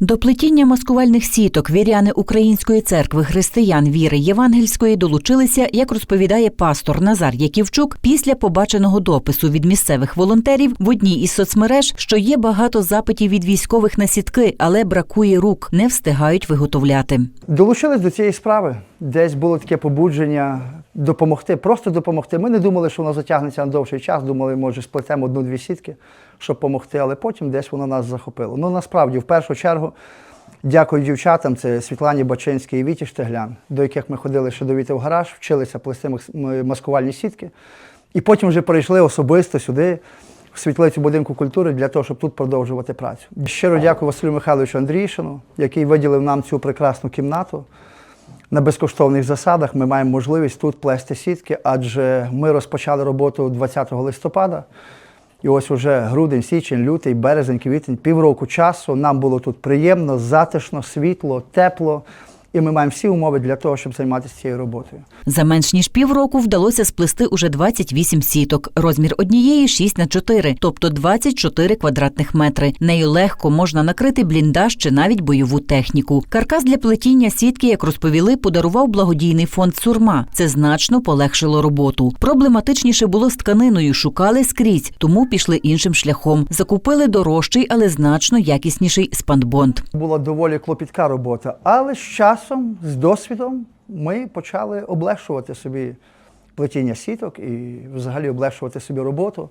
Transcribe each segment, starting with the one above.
До плетіння маскувальних сіток віряни Української церкви християн віри Євангельської долучилися, як розповідає пастор Назар Яківчук, після побаченого допису від місцевих волонтерів в одній із соцмереж, що є багато запитів від військових на сітки, але бракує рук, не встигають виготовляти. Долучились до цієї справи. Десь було таке побудження допомогти, просто допомогти. Ми не думали, що воно затягнеться на довший час. Думали, може, сплетемо одну-дві сітки, щоб допомогти, але потім десь воно нас захопило. Ну насправді, в першу чергу, дякую дівчатам, це Світлані Бачинській і Віті Штеглян, до яких ми ходили ще до Віти в гараж, вчилися плести маскувальні сітки. І потім вже перейшли особисто сюди, в світлицю будинку культури, для того, щоб тут продовжувати працю. Щиро дякую Василю Михайловичу Андрійшину, який виділив нам цю прекрасну кімнату. На безкоштовних засадах ми маємо можливість тут плести сітки, адже ми розпочали роботу 20 листопада. І ось уже грудень, січень, лютий, березень, квітень, півроку часу. Нам було тут приємно, затишно, світло, тепло. І ми маємо всі умови для того, щоб займатися цією роботою. За менш ніж півроку вдалося сплести уже 28 сіток. Розмір однієї 6 на 4, тобто 24 квадратних метри. Нею легко можна накрити бліндаж чи навіть бойову техніку. Каркас для плетіння сітки, як розповіли, подарував благодійний фонд Сурма. Це значно полегшило роботу. Проблематичніше було з тканиною. Шукали скрізь, тому пішли іншим шляхом. Закупили дорожчий, але значно якісніший спандбонд. Була доволі клопітка робота, але з часом, з досвідом, ми почали облегшувати собі плетіння сіток і взагалі облегшувати собі роботу.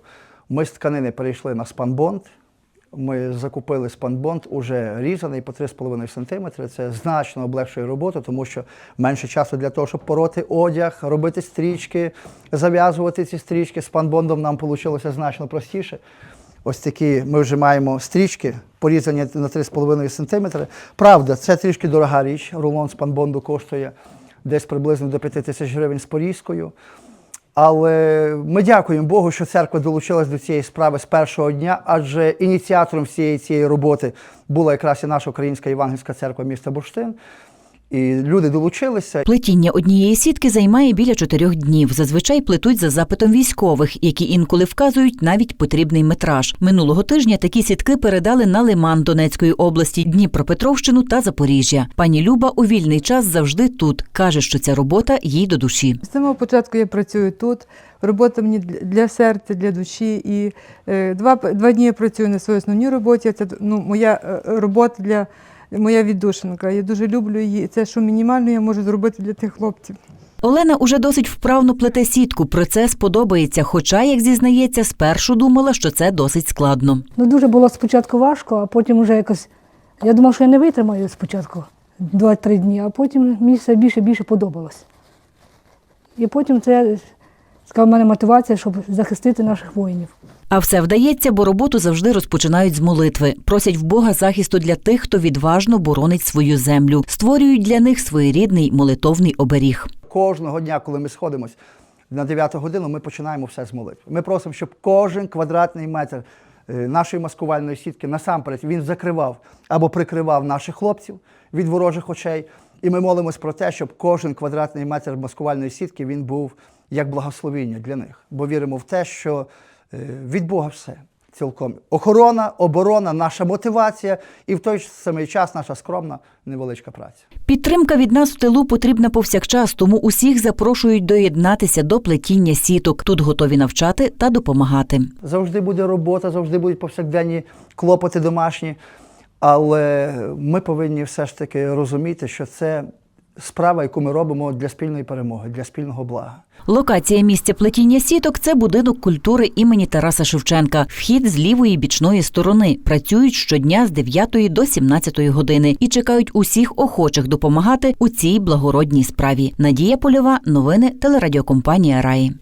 Ми з тканини перейшли на спанбонд. Ми закупили спанбонд уже різаний по 3,5 см. Це значно облегшує роботу, тому що менше часу для того, щоб пороти одяг, робити стрічки, зав'язувати ці стрічки. З спанбондом нам вийшло значно простіше. Ось такі ми вже маємо стрічки, порізані на 3,5 см. Правда, це трішки дорога річ. Рулон спанбонду коштує десь приблизно до 5 тисяч гривень з порізкою. Але ми дякуємо Богу, що церква долучилась до цієї справи з першого дня, адже ініціатором всієї цієї роботи була якраз і наша українська євангельська церква міста Бурштин. І люди долучилися. Плетіння однієї сітки займає біля чотирьох днів. Зазвичай плетуть за запитом військових, які інколи вказують навіть потрібний метраж. Минулого тижня такі сітки передали на Лиман Донецької області, Дніпропетровщину та Запоріжжя. Пані Люба у вільний час завжди тут. каже, що ця робота їй до душі. З самого початку я працюю тут. Робота мені для- серця, для душі. І е, два, два дні я працюю на своїй основній роботі. Це ну, моя е, робота для моя віддушинка. Я дуже люблю її. Це що мінімально я можу зробити для тих хлопців. Олена уже досить вправно плете сітку. Процес подобається. Хоча, як зізнається, спершу думала, що це досить складно. Ну, дуже було спочатку важко, а потім вже якось. Я думав, що я не витримаю спочатку 2-3 дні, а потім мені все більше і більше подобалось. І потім це така в мене мотивація, щоб захистити наших воїнів. А все вдається, бо роботу завжди розпочинають з молитви. Просять в Бога захисту для тих, хто відважно боронить свою землю. Створюють для них своєрідний молитовний оберіг. Кожного дня, коли ми сходимось на 9 годину, ми починаємо все з молитви. Ми просимо, щоб кожен квадратний метр е, нашої маскувальної сітки насамперед він закривав або прикривав наших хлопців від ворожих очей. І ми молимось про те, щоб кожен квадратний метр маскувальної сітки він був як благословіння для них. Бо віримо в те, що від Бога все цілком. Охорона, оборона, наша мотивація і в той самий час наша скромна невеличка праця. Підтримка від нас в тилу потрібна повсякчас, тому усіх запрошують доєднатися до плетіння сіток. Тут готові навчати та допомагати. Завжди буде робота, завжди будуть повсякденні клопоти домашні. Але ми повинні все ж таки розуміти, що це справа, яку ми робимо для спільної перемоги, для спільного блага. Локація місця плетіння сіток це будинок культури імені Тараса Шевченка. Вхід з лівої бічної сторони. Працюють щодня з 9 до 17 години і чекають усіх охочих допомагати у цій благородній справі. Надія Польова, новини телерадіокомпанія Раї.